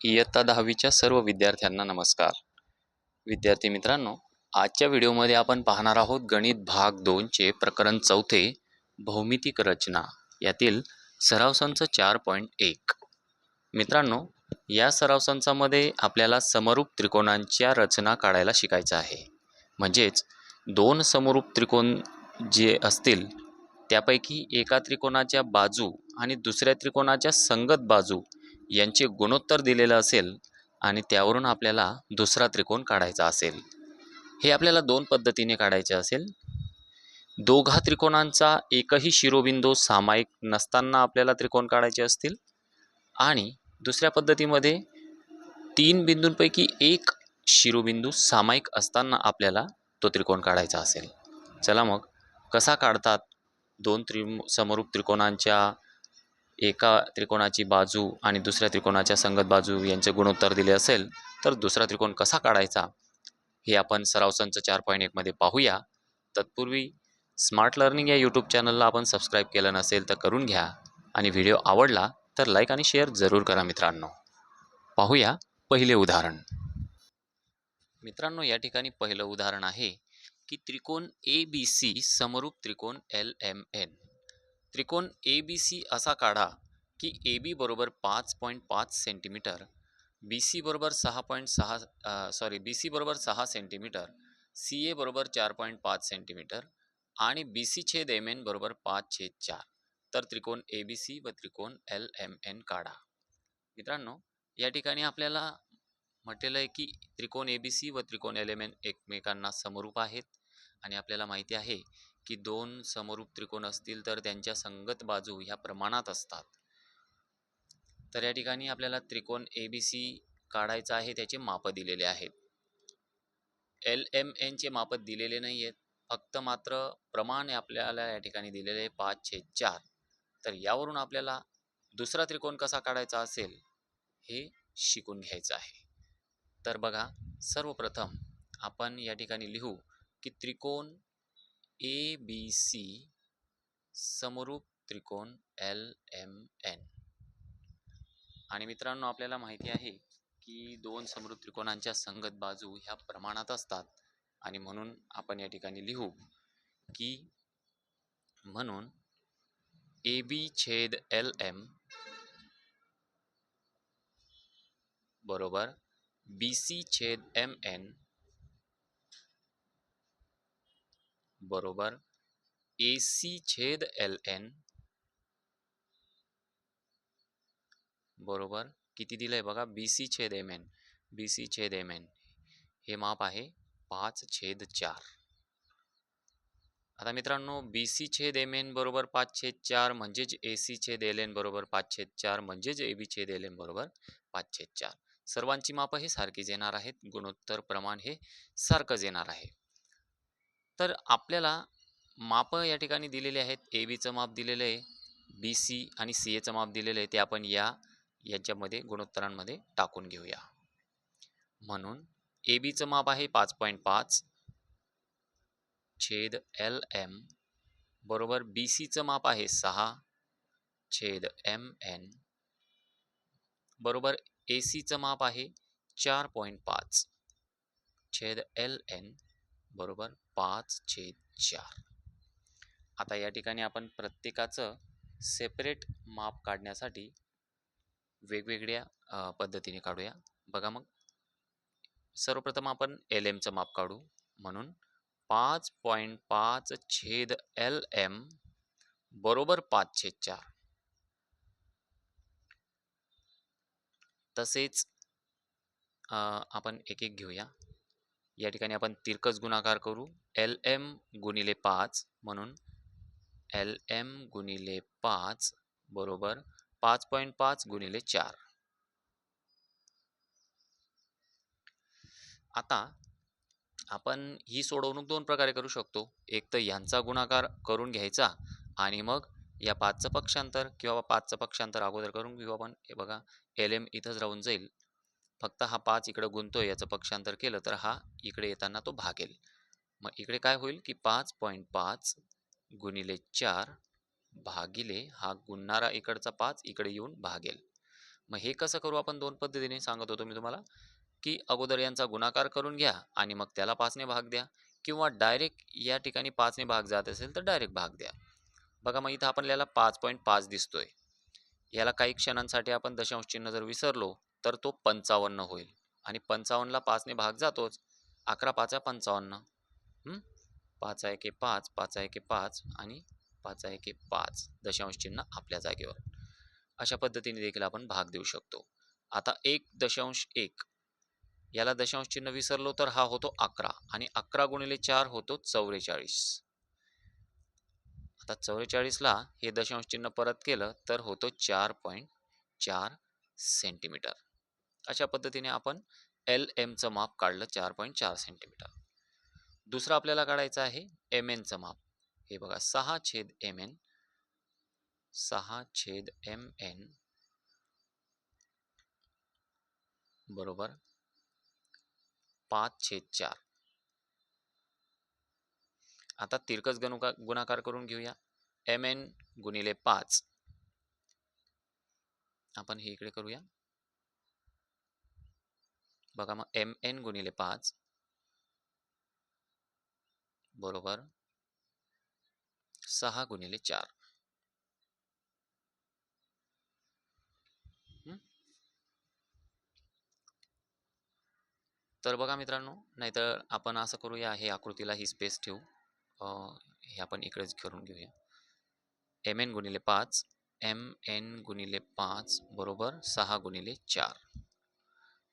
इयत्ता दहावीच्या सर्व विद्यार्थ्यांना नमस्कार. विद्यार्थी मित्रांनो आजच्या व्हिडिओमध्ये आपण पाहणार आहोत गणित भाग दोनचे प्रकरण चौथे भौमितिक रचना यातील सरावसंच चार पॉईंट एक. मित्रांनो या सरावसंचामध्ये आपल्याला समरूप त्रिकोणांच्या रचना काढायला शिकायचं आहे. म्हणजेच दोन समरूप त्रिकोण जे असतील त्यापैकी एका त्रिकोणाच्या बाजू आणि दुसऱ्या त्रिकोणाच्या संगत बाजू यांचे गुणोत्तर दिलेलं असेल आणि त्यावरून आपल्याला दुसरा त्रिकोण काढायचा असेल. हे आपल्याला दोन पद्धतीने काढायचे असेल. दोघा त्रिकोणांचा एकही शिरोबिंदू सामायिक नसताना आपल्याला त्रिकोण काढायचे असतील. आणि दुसऱ्या पद्धतीमध्ये तीन बिंदूंपैकी एक शिरोबिंदू सामायिक असताना आपल्याला तो त्रिकोण काढायचा असेल. चला मग कसा काढतात दोन त्रि समरूप त्रिकोणांच्या एका त्रिकोणाची बाजू आणि दुसऱ्या त्रिकोणाच्या संगत बाजू यांचे गुणोत्तर दिले असेल तर दुसरा त्रिकोण कसा काढायचा? हे आपण सरावसंच चार पॉईंट एकमध्ये पाहूया. तत्पूर्वी स्मार्ट लर्निंग या यूट्यूब चॅनलला आपण सबस्क्राईब केलं नसेल तर करून घ्या. आणि व्हिडिओ आवडला तर लाईक आणि शेअर जरूर करा मित्रांनो. पाहूया पहिले उदाहरण. मित्रांनो या ठिकाणी पहिलं उदाहरण आहे की त्रिकोण ए बी सी समरूप त्रिकोण एल एम एन त्रिकोण ए बी सी असा काढा की ए बी बरोबर पाच पॉईंट पाच सेंटीमीटर बी सी बरोबर सहा पॉईंट सहा सॉरी बी सी बरोबर सहा सेंटीमीटर सी ए बरोबर चार पॉईंट पाच सेंटीमीटर आणि बी सी छेद एम एन बरोबर पाच छेद चार. तर त्रिकोण ए बी सी व त्रिकोण एल एम एन काढा. मित्रांनो या ठिकाणी आपल्याला म्हटलेलं आहे की त्रिकोण ए बी सी व त्रिकोण एल एम एन एकमेकांना समरूप आहेत आणि आपल्याला माहिती आहे की दोन समरूप त्रिकोण असतील तर त्यांच्या संगत बाजू ह्या प्रमाणात असतात. तर या ठिकाणी आपल्याला त्रिकोण ए बी सी काढायचा आहे त्याचे माप दिलेले आहेत. एल एम एनचे माप दिलेले नाही आहेत फक्त मात्र प्रमाण आपल्याला या ठिकाणी दिलेले आहे पाच छे चार. तर यावरून आपल्याला दुसरा त्रिकोण कसा काढायचा असेल हे शिकून घ्यायचं आहे. तर बघा सर्वप्रथम आपण या ठिकाणी लिहू की त्रिकोण ए बी सी समरूप त्रिकोण एल एम एन आणि मित्रांनो आपल्याला माहिती आहे की दोन समरूप त्रिकोणांच्या संगत बाजू ह्या प्रमाणात असतात. आणि म्हणून आपण या ठिकाणी लिहू की म्हणून ए बी छेद एल एम बरोबर बी सी छेद एम एन बरोबर. ए सी छेद एल एन बरोबर. किती दिलं आहे बघा? बी सी छेद एम एन बी सी छेद एम एन हे माप आहे पाच छेद चार. आता मित्रांनो बी सी छेद एम एन बरोबर पाच छेद चार म्हणजेच ए सी छेद एल एन बरोबर पाच छेद चार म्हणजेच ए बी छेद एल एन बरोबर पाच छेद चार. सर्वांची मापं हे सारखीच येणार आहेत. गुणोत्तर प्रमाण हे सारखंच येणार आहे. तर आपल्याला मापं या ठिकाणी दिलेले आहेत. ए बीचं माप दिलेलं आहे. बी सी आणि सी एचं माप दिलेलं आहे. ते आपण या याच्यामध्ये गुणोत्तरांमध्ये टाकून घेऊया. म्हणून ए बीचं माप आहे पाच पॉईंट पाच छेद एल एम बरोबर बी सीचं माप आहे सहा छेद एम एन बरोबर ए सीचं माप आहे चार पॉईंट पाच छेद एल एन बरोबर पाच छेद चार. आता या ठिकाणी आपण प्रत्येकाचं सेपरेट माप काढण्यासाठी वेगवेगळ्या पद्धतीने काढूया. बघा मग. सर्वप्रथम आपण एल एमचं माप काढू. म्हणून पाच पॉईंट पाच छेद एल एम बरोबर पाच छेद चार. तसेच आपण एक एक घेऊया. या ठिकाणी आपण तिरकस गुणाकार करू. एल एम गुणिले पाच म्हणून एल एम गुणिले पाच बरोबर पाच पॉईंट पाच गुणिले चार. आता आपण ही सोडवणूक दोन प्रकारे करू शकतो. एक तर यांचा गुणाकार करून घ्यायचा आणि मग या पाचचं पक्षांतर किंवा पाचचं पक्षांतर अगोदर करून घेऊ आपण. हे बघा एल एम इथंच राहून जाईल. फक्त हा पाच इकडं गुंतोय याचं पक्षांतर केलं तर हा इकडे येताना तो भागेल मग इकडे काय होईल की पाच पॉईंट पाच गुणिले चार भागिले हा गुणणारा इकडचा पाच इकडे येऊन भागेल मग हे कसं करू आपण दोन पद्धतीने? सांगत होतो मी तुम्हाला की अगोदर यांचा गुणाकार करून घ्या आणि मग त्याला पाचने भाग द्या किंवा डायरेक्ट या ठिकाणी पाचने भाग जात असेल तर डायरेक्ट भाग द्या. बघा मग इथं आपल्याला पाच पॉईंट पाच दिसतोय. याला काही क्षणांसाठी आपण दशांश चिन्ह जर विसरलो तर तो पंचावन्न होईल. आणि पंचावन्नला पाचने भाग जातोच. अकरा पाचा पंचावन्न. पाच एके पाच पाच एके पाच आणि पाच एके पाच. दशांश चिन्ह आपल्या जागेवर. अशा पद्धतीने देखील आपण भाग देऊ शकतो. आता एक दशांश एक. याला दशांश चिन्ह विसरलो तर हा होतो अकरा. आणि अकरा गुणिले चार होतो चौवेचाळीस. आता चौवेचाळीसला हे दशांश चिन्ह परत केलं तर होतो चार पॉईंट चार सेंटीमीटर. अशा पद्धतीने आपण एल एमचं माप काढलं चार पॉईंट चार सेंटीमीटर दुसरं आपल्याला काढायचं आहे एम एनचं माप. हे बघा सहा छेद एम एन सहा छेद एम एन बरोबर? पाच छेद चार. आता तिरकस गणुका गुणाकार करून घेऊया. एम एन गुणिले पाच. आपण हे इकडे करूया. बघा मग एम एन गुणिले पाच. बरोबर. सहा गुणिले चार. तर बघा मित्रांनो नाहीतर आपण असं करूया हे आकृतीला ही स्पेस ठेवू. हे आपण इकडेच करून घेऊया. एम एन गुणिले पाच एम एन गुणिले पाच बरोबर सहा गुणिले चार.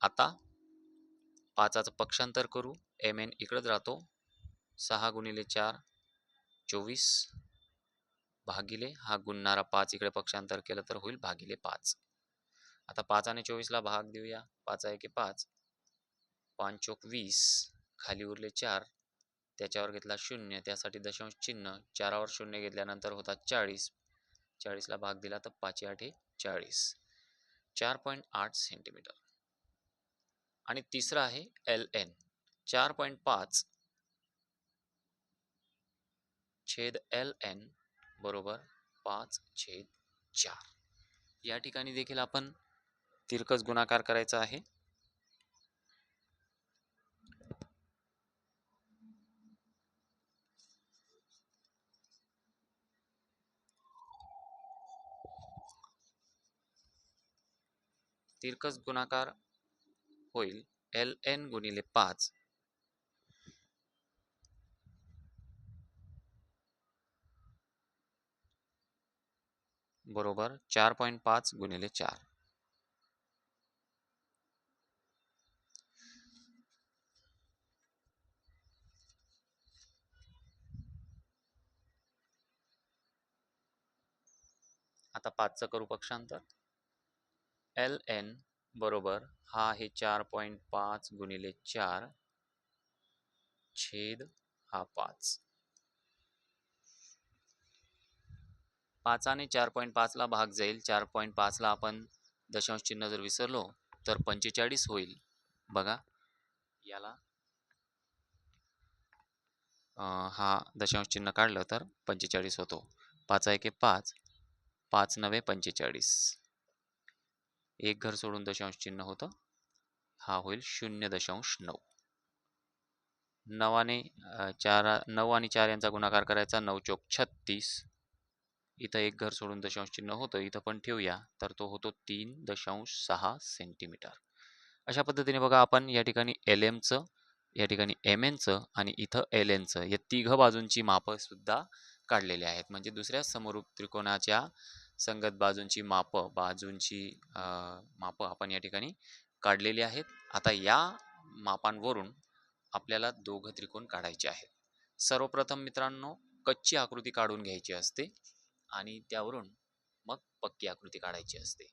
आता पाचाचं पक्षांतर करू. एम एन इकडंच राहतो. सहा गुणिले चार चोवीस. भागिले हा गुणणारा पाच. इकडे पक्षांतर केलं तर होईल भागिले पाच. आता पाच आणि चोवीसला भाग देऊया. पाच आहे की पाच. पाच चोक वीस. खाली उरले चार. त्याच्यावर घेतला शून्य. त्यासाठी दशांश चिन्ह. चारावर शून्य घेतल्यानंतर होता चाळीस. चाळीसला भाग दिला तर पाचशे आठे चाळीस. चार पॉईंट आठ सेंटीमीटर. आणि तिसरं आहे एल एन चार पॉईंट पाच छेद एल एन बरोबर पाच छेद चार. या ठिकाणी देखील आपण तिरकस गुणाकार करायचा आहे. तिरकस गुणाकार होईल एल एन गुणिले पाच. बरोबर चार पॉईंट पाच गुणिले चार. आता पाचचं करू पक्षांतर. एल एन बरोबर. हा आहे चार पॉईंट पाच गुणिले चार छेद हा पाच. पाचाने चार पॉईंट पाचला भाग जाईल. चार पॉईंट पाचला आपण दशांश चिन्ह जर विसरलो तर पंचेचाळीस होईल. बघा. याला हा दशांश चिन्ह काढलं तर पंचेचाळीस होतो. पाच आहे की पाच. पाच नवे पंचेचाळीस. एक घर सोडून दशांश चिन्ह होतं. हा होईल शून्य दशांश नऊ. नवाने चार नऊ आणि चार यांचा गुणाकार करायचा नऊ चोक छत्तीस. इथं एक घर सोडून दशांश चिन्ह होतं. इथं पण ठेवूया. तर तो होतो तीन दशांश सहा सेंटीमीटर. अशा पद्धतीने बघा आपण या ठिकाणी एल एमचं या ठिकाणी एम एनचं आणि इथं एल एनचं या तिघ बाजूंची मापंसुद्धा काढलेली आहेत. म्हणजे दुसऱ्या समरूप त्रिकोणाच्या संगत बाजूंची मापं बाजूंची मापं आपण या ठिकाणी काढलेली आहेत. आता या मापांवरून आपल्याला दोघं त्रिकोण काढायचे आहेत. सर्वप्रथम मित्रांनो कच्ची आकृती काढून घ्यायची असते आणि त्यावरून मग पक्की आकृती काढायची असते.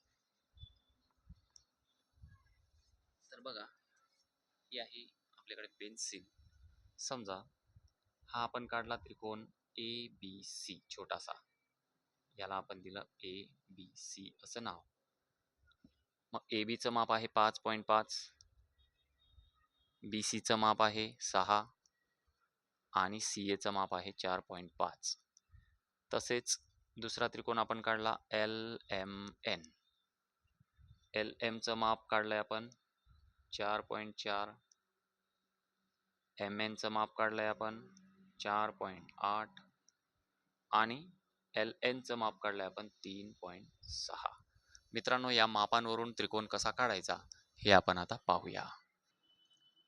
तर बघा ही आहे आपल्याकडे पेन्सिल. समजा हा आपण काढला त्रिकोण ए बी सी छोटासा. याला आपण दिलं ए बी सी असं नाव. मग ए बीचं माप आहे पाच पॉईंट पाच. बी सीचं माप आहे सहा. आणि सी एचं माप आहे चार पॉईंट पाच. तसेच दुसरा त्रिकोण आपण काढला एल एम एन एल एमचं माप काढलं आहे आपण चार पॉईंट चार. एम एनचं माप काढलं आहे आपण चार पॉईंट आठ. आणि एल एनचं माप काढलं आहे आपण तीन पॉईंट सहा. मित्रांनो या मापांवरून त्रिकोण कसा काढायचा हे आपण आता पाहूया.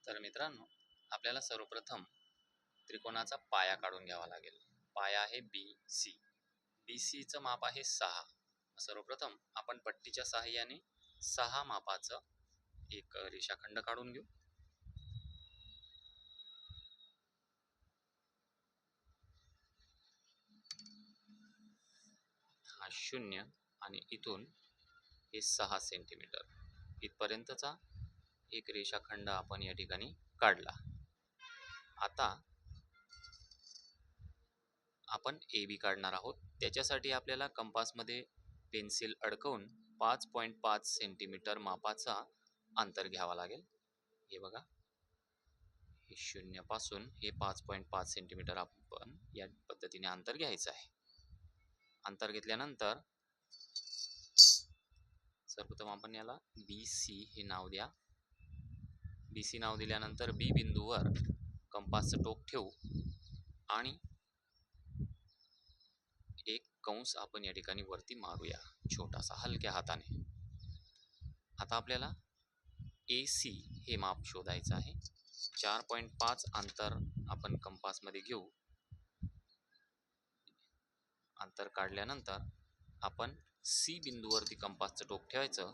तर मित्रांनो आपल्याला सर्वप्रथम त्रिकोणाचा पाया काढून घ्यावा लागेल. पाया आहे बी सी बी सीचं माप आहे सहा. सर्वप्रथम आपण पट्टीच्या सहाय्याने सहा मापाचं एक रेषाखंड काढून घेऊ. हा शून्य आणि इथून हे सहा सेंटीमीटर इथपर्यंतचा एक रेषाखंड आपण या ठिकाणी काढला. आता आपण ए बी काढणार आहोत. त्याच्यासाठी आपल्याला कंपासमध्ये पेन्सिल अडकवून पाच पॉईंट पाच सेंटीमीटर मापाचा अंतर घ्यावा लागेल. हे बघा. हे शून्यापासून हे पाच पॉईंट पाच सेंटीमीटर आपण या पद्धतीने अंतर घ्यायचं आहे. अंतर घेतल्यानंतर सर्वप्रथम आपण याला बी सी हे नाव द्या. बी सी नाव दिल्यानंतर बी बिंदूवर कंपासचं टोक ठेवू आणि एक कंस आपण या ठिकाणी वरती मारूया छोटासा हलक्या हाताने. आता आपल्याला ए सी हे माप शोधायचं आहे. चार पॉईंट पाच अंतर आपण कंपासमध्ये घेऊ. अंतर काढल्यानंतर आपण सी बिंदूवरती कंपासचं टोक ठेवायचं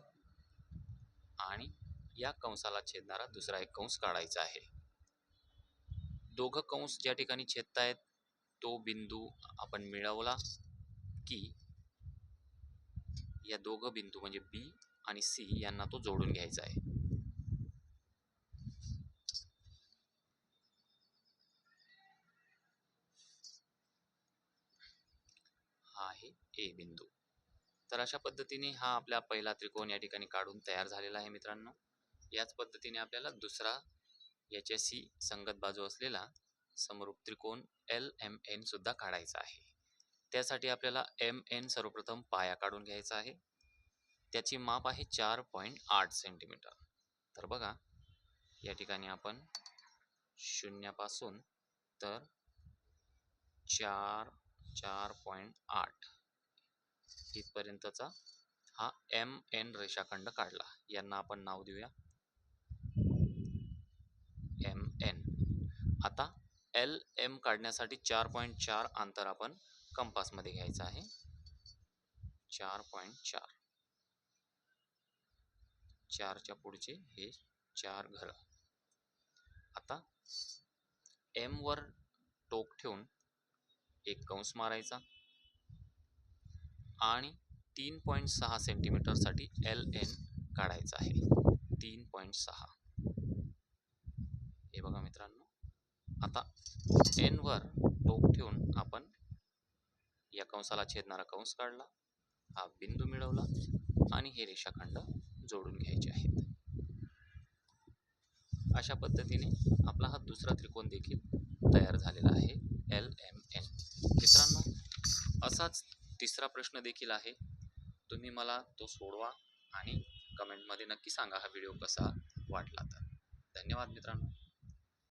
आणि या कंसाला छेदणारा दुसरा एक कंस काढायचा आहे. दोघं कंस ज्या ठिकाणी छेदतायत तो बिंदू आपण मिळवला की या दोघं बिंदू म्हणजे बी आणि सी यांना तो जोडून घ्यायचा आहे हा आहे ए बिंदू. तर अशा पद्धतीने हा आपला पहिला त्रिकोण या ठिकाणी काढून तयार झालेला आहे मित्रांनो. याच पद्धतीने आपल्याला दुसरा याच्याशी संगत बाजू असलेला समरूप त्रिकोण एल एम एन सुद्धा काढायचा आहे. त्यासाठी आपल्याला एम एन सर्वप्रथम पाया काढून घ्यायचा आहे. त्याची माप आहे चार पॉईंट आठ सेंटीमीटर. तर बघा या ठिकाणी आपण शून्यापासून तर चार चार पॉईंट आठ. इथपर्यंतचा हा एम एन रेषाखंड काढला. यांना आपण नाव देऊया. M N. आता एल एम काढण्यासाठी चार पॉईंट चार अंतर आपण कंपासमध्ये घ्यायचं आहे. चार पॉईंट चार. चारच्या पुढचे हे चार घर. आता एम वर टोक ठेवून एक कंस मारायचा. आणि तीन पॉईंट सहा सेंटीमीटरसाठी एल एन काढायचा आहे. तीन पॉईंट सहा. हे बघा मित्रांनो. आता एनवर टोक ठेवून आपण या कंसाला छेदणारा कंस काढला. हा बिंदू मिळवला आणि हे रेषाखंड जोडून घ्यायचे आहेत. अशा पद्धतीने आपला हा दुसरा त्रिकोण देखील तयार झालेला आहे. L M N. मित्रांनो असाच तिसरा प्रश्न देखील आहे. तुम्ही मला तो सोडवा आणि कमेंटमध्ये नक्की सांगा हा व्हिडिओ कसा वाटला तर. धन्यवाद मित्रांनो.